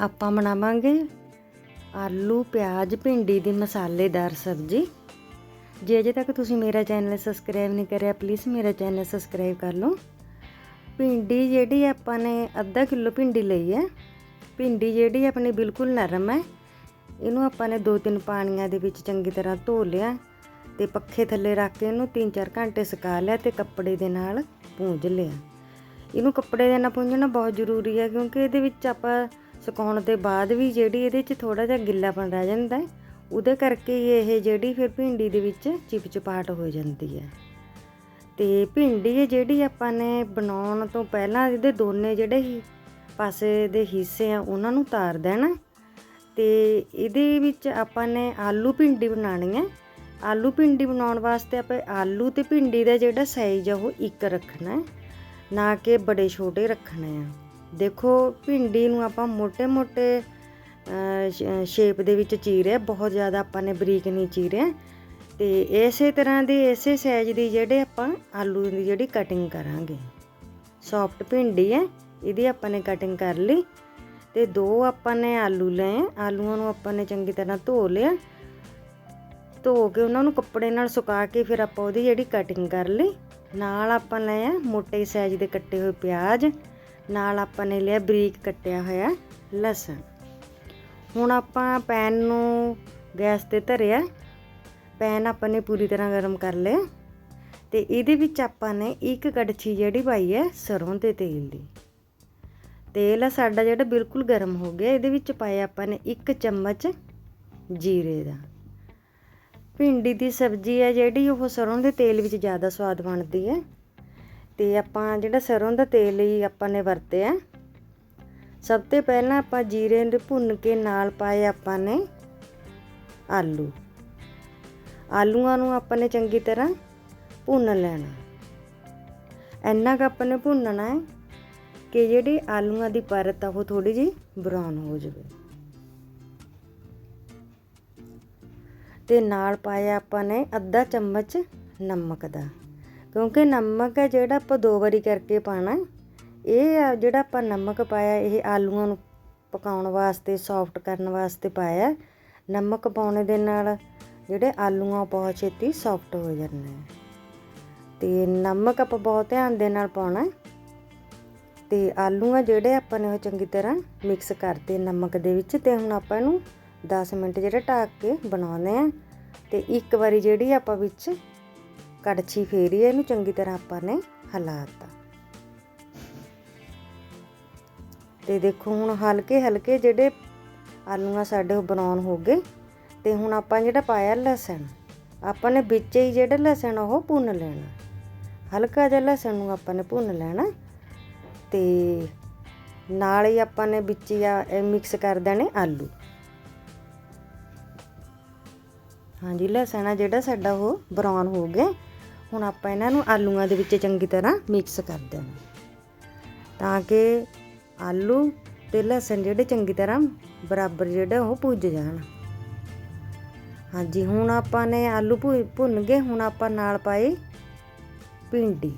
ਆਪਾਂ ਬਣਾਵਾਂਗੇ ਆਲੂ, ਪਿਆਜ਼, ਭਿੰਡੀ ਦੀ ਮਸਾਲੇਦਾਰ ਸਬਜ਼ੀ। ਜੇ ਅਜੇ ਤੱਕ ਤੁਸੀਂ ਮੇਰਾ ਚੈਨਲ ਸਬਸਕ੍ਰਾਈਬ ਨਹੀਂ ਕਰਿਆ ਪਲੀਜ਼ ਮੇਰਾ ਚੈਨਲ ਸਬਸਕ੍ਰਾਈਬ ਕਰ ਲਓ। ਭਿੰਡੀ ਜਿਹੜੀ ਆਪਾਂ ਨੇ ਅੱਧਾ ਕਿਲੋ ਭਿੰਡੀ ਲਈ ਹੈ। ਭਿੰਡੀ ਜਿਹੜੀ ਆਪਣੀ ਬਿਲਕੁਲ ਨਰਮ ਹੈ। ਇਹਨੂੰ ਆਪਾਂ ਨੇ ਦੋ ਤਿੰਨ ਪਾਣੀਆਂ ਦੇ ਵਿੱਚ ਚੰਗੀ ਤਰ੍ਹਾਂ ਧੋ ਲਿਆ ਤੇ ਪੱਖੇ ਥੱਲੇ ਰੱਖ ਕੇ ਇਹਨੂੰ 3-4 ਘੰਟੇ ਸੁਕਾ ਲਿਆ ਤੇ ਕੱਪੜੇ ਦੇ ਨਾਲ ਪੂੰਝ ਲਿਆ। ਇਹਨੂੰ ਕੱਪੜੇ ਦੇ ਨਾਲ ਪੂੰਝਣਾ ਬਹੁਤ ਜ਼ਰੂਰੀ ਹੈ ਕਿਉਂਕਿ ਇਹਦੇ ਵਿੱਚ ਆਪਾਂ ਸੁਕਾਉਣ ਦੇ ਬਾਅਦ ਵੀ ਜਿਹੜੀ ਇਹਦੇ 'ਚ ਥੋੜਾ ਜਿਹਾ ਗਿੱਲਾਪਨ ਰਹਿ ਜਾਂਦਾ ਹੈ, ਉਹਦੇ ਕਰਕੇ ਹੀ ਇਹ ਜਿਹੜੀ ਫਿਰ ਭਿੰਡੀ ਦੇ ਵਿੱਚ ਚਿਪਚਿਪਾਟ ਹੋ ਜਾਂਦੀ ਹੈ। ਤੇ ਭਿੰਡੀ ਹੈ ਜਿਹੜੀ ਆਪਾਂ ਨੇ ਬਣਾਉਣ ਤੋਂ ਪਹਿਲਾਂ ਇਹਦੇ ਦੋਨੇ ਜਿਹੜੇ ਹੀ ਪਾਸੇ ਦੇ ਹਿੱਸੇ ਆ, ਉਹਨਾਂ ਨੂੰ ਤਾਰ ਦੇਣਾ ਤੇ ਇਹਦੇ ਵਿੱਚ ਆਪਾਂ ਨੇ ਆਲੂ ਭਿੰਡੀ ਬਣਾਉਣੀ ਹੈ। ਆਲੂ ਭਿੰਡੀ ਬਣਾਉਣ ਵਾਸਤੇ ਆਪਾਂ ਆਲੂ ਤੇ ਭਿੰਡੀ ਦਾ ਜਿਹੜਾ ਸਾਈਜ਼ ਆ, ਉਹ ਇੱਕ ਰੱਖਣਾ ਹੈ, ਨਾ ਕਿ ਬੜੇ ਛੋਟੇ ਰੱਖਣੇ ਆ। ਦੇਖੋ, ਭਿੰਡੀ ਨੂੰ ਆਪਾਂ ਮੋਟੇ ਮੋਟੇ ਸ਼ੇਪ ਦੇ ਵਿੱਚ ਚੀਰਿਆ ਬਹੁਤ ਜ਼ਿਆਦਾ ਆਪਾਂ ਨੇ ਬਰੀਕ ਨਹੀਂ ਚੀਰਿਆ ਤੇ ਇਸੇ ਤਰ੍ਹਾਂ ਦੀ, ਇਸੇ ਸਾਈਜ਼ ਦੀ ਜਿਹੜੇ ਆਪਾਂ ਆਲੂ ਦੀ ਜਿਹੜੀ ਕਟਿੰਗ ਕਰਾਂਗੇ। ਸੌਫਟ ਭਿੰਡੀ ਹੈ, ਇਹਦੀ ਆਪਾਂ ਨੇ ਕਟਿੰਗ ਕਰ ਲਈ। ਤੇ ਦੋ ਆਪਾਂ ਨੇ ਆਲੂ ਲਏ, ਆਲੂਆਂ ਨੂੰ ਆਪਾਂ ਨੇ ਚੰਗੀ ਤਰ੍ਹਾਂ ਧੋ ਲਿਆ। ਧੋ ਕੇ ਉਹਨਾਂ ਨੂੰ ਕੱਪੜੇ ਨਾਲ ਸੁਕਾ ਕੇ ਫਿਰ ਆਪਾਂ ਉਹਦੀ ਜਿਹੜੀ ਕਟਿੰਗ ਕਰ ਲਈ। ਨਾਲ ਆਪਾਂ ਲਏ ਆ ਮੋਟੇ ਸਾਈਜ਼ ਦੇ ਕੱਟੇ ਹੋਏ ਪਿਆਜ਼। ਨਾਲ ਆਪਾਂ ਨੇ ਲਿਆ ਬਰੀਕ ਕੱਟਿਆ ਹੋਇਆ ਲਸਣ। ਹੁਣ ਆਪਾਂ ਪੈਨ ਨੂੰ ਗੈਸ ਤੇ ਧਰਿਆ। ਪੈਨ ਆਪਾਂ ਨੇ ਪੂਰੀ ਤਰ੍ਹਾਂ ਗਰਮ ਕਰ ਲਿਆ। ਤੇ ਇਹਦੇ ਵਿੱਚ ਆਪਾਂ ਨੇ ਇੱਕ ਕੜਛੀ ਜਿਹੜੀ ਪਾਈ ਹੈ ਸਰੋਂ ਦੇ ਤੇਲ ਦੀ। ਤੇਲ ਆ ਸਾਡਾ ਜਿਹੜਾ ਬਿਲਕੁਲ ਗਰਮ ਹੋ ਗਿਆ। ਇਹਦੇ ਵਿੱਚ ਪਾਇਆ ਆਪਾਂ ਨੇ ਇੱਕ ਚਮਚ ਜੀਰੇ ਦਾ। ਭਿੰਡੀ ਦੀ ਸਬਜ਼ੀ ਹੈ ਜਿਹੜੀ, ਉਹ ਸਰੋਂ ਦੇ ਤੇਲ ਵਿੱਚ ਜ਼ਿਆਦਾ ਸਵਾਦ ਬਣਦੀ ਹੈ। ਤੇ ਆਪਾਂ ਜਿਹੜਾ ਸਰੋਂ ਦਾ ਤੇਲ ਹੀ ਆਪਾਂ ਨੇ ਵਰਤਿਆ ਸਭ ਤੋਂ ਪਹਿਲਾਂ ਆਪਾਂ ਜੀਰੇ ਨੂੰ ਭੁੰਨ ਕੇ ਨਾਲ ਪਾਏ ਆਪਾਂ ਨੇ ਆਲੂ। ਆਲੂਆਂ ਨੂੰ ਆਪਾਂ ਨੇ ਚੰਗੀ ਤਰ੍ਹਾਂ ਭੁੰਨ ਲੈਣਾ ਇੰਨਾ ਕੁ ਆਪਾਂ ਨੇ ਭੁੰਨਣਾ ਹੈ ਕਿ ਜਿਹੜੀ ਆਲੂਆਂ ਦੀ ਪਰਤ ਆ, ਉਹ ਥੋੜੀ ਜਿਹੀ ਬਰਾਊਨ ਹੋ ਜਾਵੇ। ਤੇ ਨਾਲ ਪਾਇਆ ਆਪਾਂ ਨੇ ਅੱਧਾ ਚਮਚ ਨਮਕ ਦਾ। ਕਿਉਂਕਿ ਨਮਕ ਹੈ ਜਿਹੜਾ ਆਪਾਂ ਦੋ ਵਾਰੀ ਕਰਕੇ ਪਾਣਾ ਇਹ ਜਿਹੜਾ ਆਪਾਂ ਨਮਕ ਪਾਇਆ, ਇਹ ਆਲੂਆਂ ਨੂੰ ਪਕਾਉਣ ਵਾਸਤੇ ਸੌਫਟ ਕਰਨ ਵਾਸਤੇ ਪਾਇਆ ਨਮਕ ਪਾਉਣੇ ਦੇ ਨਾਲ ਜਿਹੜੇ ਆਲੂਆਂ ਬਹੁਤ ਛੇਤੀ ਸੌਫਟ ਹੋ ਜਾਂਦੇ ਆ। ਤੇ ਨਮਕ ਆਪਾਂ ਬਹੁਤ ਧਿਆਨ ਦੇ ਨਾਲ ਪਾਉਣਾ ਤੇ ਆਲੂ ਆ ਜਿਹੜੇ ਆਪਾਂ ਨੇ ਉਹ ਚੰਗੀ ਤਰ੍ਹਾਂ ਮਿਕਸ ਕਰਤੇ ਨਮਕ ਦੇ ਵਿੱਚ ਤੇ ਹੁਣ ਆਪਾਂ ਇਹਨੂੰ 10 ਮਿੰਟ ਜਿਹੜੇ ਢੱਕ ਕੇ ਬਣਾਉਂਦੇ ਆ। ਤੇ ਇੱਕ ਵਾਰੀ ਜਿਹੜੀ ਆਪਾਂ ਵਿੱਚ ਕੜਛੀ ਫੇਰੀ ਇਹਨੂੰ ਚੰਗੀ ਤਰ੍ਹਾਂ ਆਪਾਂ ਨੇ ਹਿਲਾਤਾ ਤੇ ਦੇਖੋ ਹੁਣ ਹਲਕੇ ਹਲਕੇ ਜਿਹੜੇ ਆਲੂਆਂ ਸਾਡੇ ਉਹ ਬਰਾਊਨ ਹੋ ਗਏ, ਤੇ ਹੁਣ ਆਪਾਂ ਜਿਹੜਾ ਪਾਇਆ ਲਸਣ, ਆਪਾਂ ਨੇ ਵਿੱਚ ਹੀ ਜਿਹੜਾ ਲਸਣ ਉਹ ਭੁੰਨ ਲੈਣਾ। ਹਲਕਾ ਜਿਹਾ ਲਸਣ ਨੂੰ ਆਪਾਂ ਨੇ ਭੁੰਨ ਲੈਣਾ, ਤੇ ਨਾਲ ਹੀ ਆਪਾਂ ਨੇ ਵਿੱਚ ਹੀ ਆ ਮਿਕਸ ਕਰ ਦੇਣੇ ਆਲੂ। ਹਾਂਜੀ, ਲਸਣ ਆ ਜਿਹੜਾ ਸਾਡਾ ਉਹ ਬਰਾਊਨ ਹੋ ਗਿਆ। ਹੁਣ ਆਪਾਂ ਇਹਨਾਂ ਨੂੰ ਆਲੂਆਂ ਦੇ ਵਿੱਚ ਚੰਗੀ ਤਰ੍ਹਾਂ ਮਿਕਸ ਕਰ ਦੇਣਾ। ਤਾਂ ਕਿ ਆਲੂ ਤੇ ਲਸਣ ਜਿਹੜੇ ਚੰਗੀ ਤਰ੍ਹਾਂ ਬਰਾਬਰ ਜਿਹੜਾ ਉਹ ਭੁੱਜ ਜਾਣ। ਹਾਂਜੀ, ਹੁਣ ਆਪਾਂ ਨੇ ਆਲੂ ਭੁੰਨ ਗਏ, ਹੁਣ ਆਪਾਂ ਨਾਲ ਪਾਈ ਭਿੰਡੀ।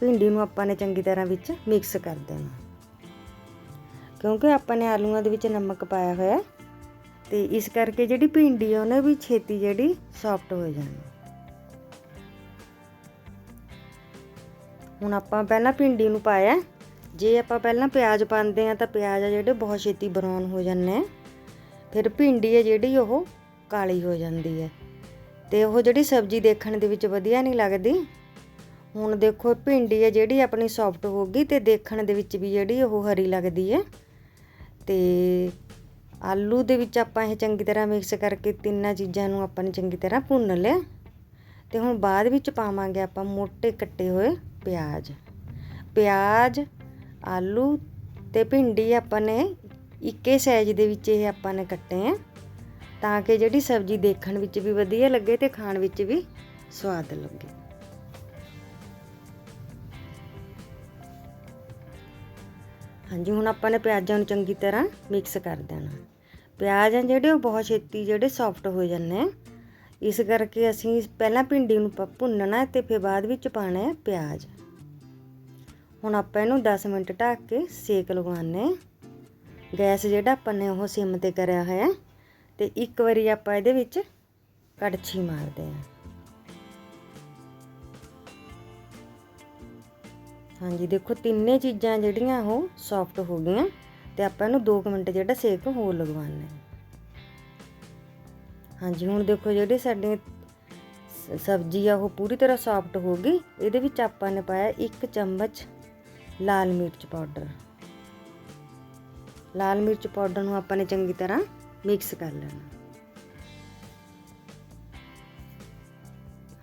ਭਿੰਡੀ ਨੂੰ ਆਪਾਂ ਨੇ ਚੰਗੀ ਤਰ੍ਹਾਂ ਵਿੱਚ ਮਿਕਸ ਕਰ ਦੇਣਾ। ਕਿਉਂਕਿ ਆਪਾਂ ਨੇ ਆਲੂਆਂ ਦੇ ਵਿੱਚ ਨਮਕ ਪਾਇਆ ਹੋਇਆ। ਤੇ ਇਸ ਕਰਕੇ ਜਿਹੜੀ ਭਿੰਡੀ ਆ, ਉਹਨੇ ਵੀ ਛੇਤੀ ਜਿਹੜੀ ਸੌਫਟ ਹੋ ਜਾਂਦੀ ਹੁਣ ਆਪਾਂ ਪਹਿਲਾਂ ਭਿੰਡੀ ਨੂੰ ਪਾਇਆ। ਜੇ ਆਪਾਂ ਪਹਿਲਾਂ ਪਿਆਜ਼ ਪਾਉਂਦੇ ਆ ਤਾਂ ਪਿਆਜ਼ ਆ ਜਿਹੜੇ ਬਹੁਤ ਛੇਤੀ ਬਰਾਊਨ ਹੋ ਜਾਂਦੇ ਆ। ਫਿਰ ਭਿੰਡੀ ਹੈ ਜਿਹੜੀ ਉਹ ਕਾਲੀ ਹੋ ਜਾਂਦੀ ਹੈ ਤੇ ਉਹ ਜਿਹੜੀ ਸਬਜ਼ੀ ਦੇਖਣ ਦੇ ਵਿੱਚ ਵਧੀਆ ਨਹੀਂ ਲੱਗਦੀ। ਹੁਣ ਦੇਖੋ, ਭਿੰਡੀ ਹੈ ਜਿਹੜੀ ਆਪਣੀ ਸੌਫਟ ਹੋ ਗਈ ਤੇ ਦੇਖਣ ਦੇ ਵਿੱਚ ਵੀ ਜਿਹੜੀ ਉਹ ਹਰੀ ਲੱਗਦੀ ਹੈ ਤੇ ਆਲੂ ਦੇ ਵਿੱਚ ਆਪਾਂ ਇਹ ਚੰਗੀ ਤਰ੍ਹਾਂ ਮਿਕਸ ਕਰਕੇ ਤਿੰਨਾਂ ਚੀਜ਼ਾਂ ਨੂੰ ਆਪਾਂ ਨੇ ਚੰਗੀ ਤਰ੍ਹਾਂ ਭੁੰਨ ਲਿਆ। ਤੇ ਹੁਣ ਬਾਅਦ ਵਿੱਚ ਪਾਵਾਂਗੇ ਆਪਾਂ ਮੋٹے ਕੱਟੇ ਹੋਏ ਪਿਆਜ਼। ਪਿਆਜ਼, ਆਲੂ ਤੇ ਭਿੰਡੀ ਆਪਾਂ ਨੇ ਇੱਕੇ ਸਾਈਜ਼ ਦੇ ਵਿੱਚ ਇਹ ਆਪਾਂ ਨੇ ਕੱਟੇ ਆ। ਤਾਂ ਕਿ ਜਿਹੜੀ ਸਬਜ਼ੀ ਦੇਖਣ ਵਿੱਚ ਵੀ ਵਧੀਆ ਲੱਗੇ ਤੇ ਖਾਣ ਵਿੱਚ ਵੀ ਸਵਾਦ ਲੱਗੇ। ਹਾਂਜੀ, ਹੁਣ ਆਪਾਂ ਨੇ ਪਿਆਜ਼ਾਂ ਨੂੰ ਚੰਗੀ ਤਰ੍ਹਾਂ ਮਿਕਸ ਕਰ ਦੇਣਾ। ਪਿਆਜ਼ ਆ ਜਿਹੜੇ, ਉਹ ਬਹੁਤ ਛੇਤੀ ਜਿਹੜੇ ਸੌਫਟ ਹੋ ਜਾਂਦੇ ਆ। ਇਸ ਕਰਕੇ ਅਸੀਂ ਪਹਿਲਾਂ ਭਿੰਡੀ ਨੂੰ ਪ- ਭੁੰਨਣਾ ਤੇ ਫਿਰ ਬਾਅਦ ਵਿੱਚ ਪਾਣਾ ਹੈ ਪਿਆਜ਼। ਹੁਣ ਆਪਾਂ ਇਹਨੂੰ 10 ਮਿੰਟ ਢੱਕ ਕੇ ਸੇਕ ਲਗਵਾਉਣੇ ਆ ਗੈਸ ਜਿਹੜਾ ਆਪਾਂ ਨੇ ਉਹ ਸਿਮ ਤੇ ਕਰਿਆ ਹੋਇਆ। ਤੇ ਇੱਕ ਵਾਰੀ ਆਪਾਂ ਇਹਦੇ ਵਿੱਚ ਕੜਛੀ ਮਾਰਦੇ ਆ ਹਾਂਜੀ, ਦੇਖੋ ਤਿੰਨੇ ਚੀਜ਼ਾਂ ਜਿਹੜੀਆਂ ਉਹ ਸੌਫਟ ਹੋ ਗਈਆਂ ਤੇ ਆਪਾਂ ਇਹਨੂੰ 2 ਮਿੰਟ ਜਿਹੜਾ ਸੇਕ ਹੋਰ ਲਗਵਾਉਣਾ ਹੈ। ਹਾਂਜੀ, ਹੁਣ ਦੇਖੋ ਜਿਹੜੇ ਸਾਡੇ ਸਬਜ਼ੀ ਆ ਉਹ ਪੂਰੀ ਤਰ੍ਹਾਂ ਸੌਫਟ ਹੋ ਗਈ। ਇਹਦੇ ਵਿੱਚ ਆਪਾਂ ਨੇ ਪਾਇਆ 1 ਚਮਚ ਲਾਲ ਮਿਰਚ ਪਾਊਡਰ। ਲਾਲ ਮਿਰਚ ਪਾਊਡਰ ਨੂੰ ਆਪਾਂ ਨੇ ਚੰਗੀ ਤਰ੍ਹਾਂ ਮਿਕਸ ਕਰ ਲੈਣਾ।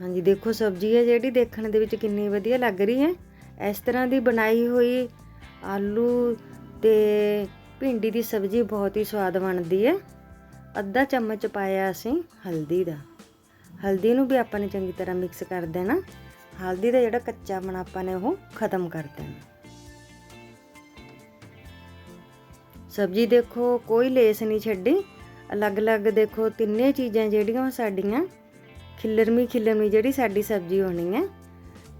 ਹਾਂਜੀ, ਦੇਖੋ ਸਬਜ਼ੀ ਹੈ ਜਿਹੜੀ ਦੇਖਣ ਦੇ ਵਿੱਚ ਕਿੰਨੀ ਵਧੀਆ ਲੱਗ ਰਹੀ ਹੈ। ਇਸ ਤਰ੍ਹਾਂ ਦੀ ਬਣਾਈ ਹੋਈ ਆਲੂ ਤੇ ਭਿੰਡੀ ਦੀ ਸਬਜ਼ੀ ਬਹੁਤ ਹੀ ਸਵਾਦ ਬਣਦੀ ਹੈ। ਅੱਧਾ ਚਮਚ ਪਾਇਆ ਅਸੀਂ ਹਲਦੀ ਦਾ। ਹਲਦੀ ਨੂੰ ਵੀ ਆਪਾਂ ਨੇ ਚੰਗੀ ਤਰ੍ਹਾਂ ਮਿਕਸ ਕਰ ਦੇਣਾ। ਹਲਦੀ ਦਾ ਜਿਹੜਾ ਕੱਚਾ ਬਣਾ ਆਪਾਂ ਨੇ ਉਹ ਖਤਮ ਕਰ ਦੇਣਾ। ਸਬਜ਼ੀ ਦੇਖੋ ਕੋਈ ਲੇਸ ਨਹੀਂ ਛੱਡੀ। ਅਲੱਗ-ਅਲੱਗ ਦੇਖੋ ਤਿੰਨੇ ਚੀਜ਼ਾਂ ਜਿਹੜੀਆਂ ਉਹ ਸਾਡੀਆਂ। ਖਿੱਲਰਮੀ ਖਿੱਲਰਮੀ ਜਿਹੜੀ ਸਾਡੀ ਸਬਜ਼ੀ ਹੋਣੀ ਹੈ।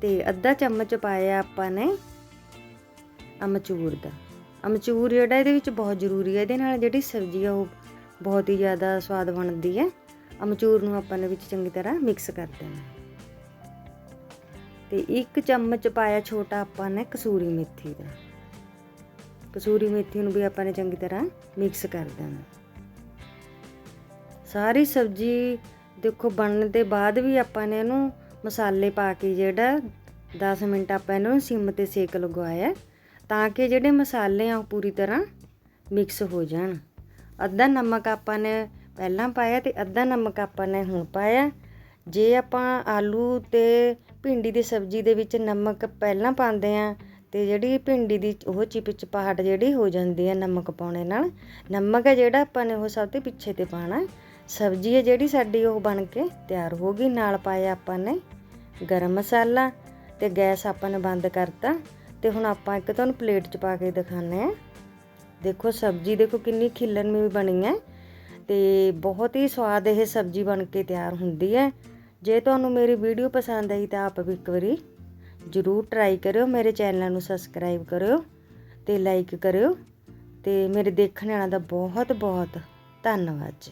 ਤੇ ਅੱਧਾ ਚਮਚ ਪਾਇਆ ਆਪਾਂ ਨੇ ਅਮਚੂਰ ਦਾ। ਅਮਚੂਰ ਜਿਹੜਾ ਇਹਦੇ ਵਿੱਚ ਬਹੁਤ ਜ਼ਰੂਰੀ ਹੈ, ਇਹਦੇ ਨਾਲ ਜਿਹੜੀ ਸਬਜ਼ੀ ਆ ਉਹ ਬਹੁਤ ਹੀ ਜ਼ਿਆਦਾ ਸਵਾਦ ਬਣਦੀ ਹੈ। ਅਮਚੂਰ ਨੂੰ ਆਪਾਂ ਨੇ ਵਿੱਚ ਚੰਗੀ ਤਰ੍ਹਾਂ ਮਿਕਸ ਕਰ ਦੇਣਾ ਤੇ ਇੱਕ ਚਮਚ ਪਾਇਆ ਛੋਟਾ ਆਪਾਂ ਨੇ ਕਸੂਰੀ ਮੇਥੀ ਦਾ। ਕਸੂਰੀ ਮੇਥੀ ਨੂੰ ਵੀ ਆਪਾਂ ਨੇ ਚੰਗੀ ਤਰ੍ਹਾਂ ਮਿਕਸ ਕਰ ਦੇਣਾ ਸਾਰੀ ਸਬਜ਼ੀ ਦੇਖੋ ਬਣਨ ਦੇ ਬਾਅਦ ਵੀ ਆਪਾਂ ਨੇ ਇਹਨੂੰ ਮਸਾਲੇ ਪਾ ਕੇ ਜਿਹੜਾ 10 ਮਿੰਟ ਆਪਾਂ ਇਹਨੂੰ ਸਿਮ ਤੇ ਸੇਕ ਲਗਵਾਇਆ ਤਾਂ ਕਿ ਜਿਹੜੇ ਮਸਾਲੇ ਆ ਉਹ ਪੂਰੀ ਤਰ੍ਹਾਂ ਮਿਕਸ ਹੋ ਜਾਣ। ਅੱਧਾ ਨਮਕ ਆਪਾਂ ਨੇ ਪਹਿਲਾਂ ਪਾਇਆ ਤੇ ਅੱਧਾ ਨਮਕ ਆਪਾਂ ਨੇ ਹੁਣ ਪਾਇਆ। ਜੇ ਆਪਾਂ ਆਲੂ ਤੇ ਭਿੰਡੀ ਦੀ ਸਬਜ਼ੀ ਦੇ ਵਿੱਚ ਨਮਕ ਪਹਿਲਾਂ ਪਾਉਂਦੇ ਆ ਤੇ ਜਿਹੜੀ ਭਿੰਡੀ ਦੀ ਉਹ ਚਿਪਚਪਾਹਟ ਜਿਹੜੀ ਹੋ ਜਾਂਦੀ ਹੈ ਨਮਕ ਪਾਉਣੇ ਨਾਲ, ਨਮਕ ਹੈ ਜਿਹੜਾ ਆਪਾਂ ਨੇ ਉਹ ਸਭ ਤੋਂ ਪਿੱਛੇ ਤੇ ਪਾਣਾ ਸਬਜ਼ੀ ਹੈ ਜਿਹੜੀ ਸਾਡੀ ਉਹ ਬਣ ਕੇ ਤਿਆਰ ਹੋ ਗਈ, ਨਾਲ ਪਾਇਆ ਆਪਾਂ ਨੇ ਗਰਮ ਮਸਾਲਾ ਤੇ ਗੈਸ ਆਪਾਂ ਨੇ ਬੰਦ ਕਰਤਾ ਤੇ ਹੁਣ ਆਪਾਂ ਇੱਕ ਤੁਹਾਨੂੰ ਪਲੇਟ 'ਚ ਪਾ ਕੇ ਦਿਖਾਣੇ ਆ ਦੇਖੋ ਸਬਜ਼ੀ ਦੇਖੋ ਕਿੰਨੀ ਖਿਲਰਮੀ ਬਣੀ ਹੈ ਤੇ ਬਹੁਤ ਹੀ ਸਵਾਦ ਇਹ ਸਬਜ਼ੀ ਬਣ ਕੇ ਤਿਆਰ ਹੁੰਦੀ ਹੈ। ਜੇ ਤੁਹਾਨੂੰ ਮੇਰੀ ਵੀਡੀਓ ਪਸੰਦ ਆਈ ਤਾਂ ਆਪ ਵੀ ਇੱਕ ਵਾਰੀ ਜਰੂਰ ਟਰਾਈ ਕਰਿਓ, ਮੇਰੇ ਚੈਨਲ ਨੂੰ ਸਬਸਕ੍ਰਾਈਬ ਕਰਿਓ ਤੇ ਲਾਈਕ ਕਰਿਓ ਤੇ ਮੇਰੇ ਦੇਖਣ ਵਾਲਿਆਂ ਦਾ ਬਹੁਤ ਬਹੁਤ ਧੰਨਵਾਦ ਜੀ।